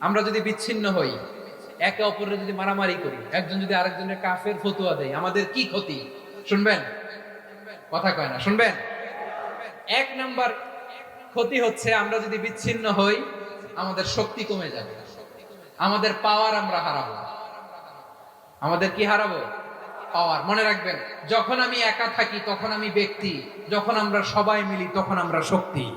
আমরা যদি বিচ্ছিন্ন হই, একে অপরের যদি মারামারি করি, একজন যদি আরেকজনের কাফের ফতুয়া দেয়, আমাদের কি ক্ষতি? শুনবেন? কথা কয় না, শুনবেন? এক নাম্বার ক্ষতি হচ্ছে আমরা যদি বিচ্ছিন্ন হই, আমাদের শক্তি কমে যাবে। আমাদের পাওয়ার আমরা হারাবো। আমাদের কি হারাবো? পাওয়ার মনে রাখবেন, যখন আমি একা থাকি, তখন আমি ব্যক্তি। যখন আমরা সবাই মিলি, তখন আমরা শক্তি।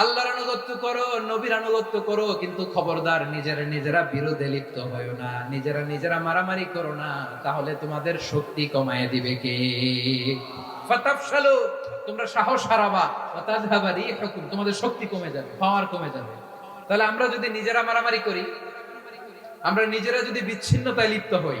আল্লাহর করো, নবীর করো, কিন্তু খবরদার নিজেরা নিজেরা বিরোধে লিপ্ত হয় না, নিজেরা নিজেরা মারামারি করো না, তাহলে তোমাদের শক্তি কমায় দিবে কে? তোমরা সাহস হারাবা তোমাদের শক্তি কমে যাবে, পাওয়ার কমে যাবে। তাহলে আমরা যদি নিজেরা মারামারি করি, আমরা নিজেরা যদি বিচ্ছিন্নতায় লিপ্ত হই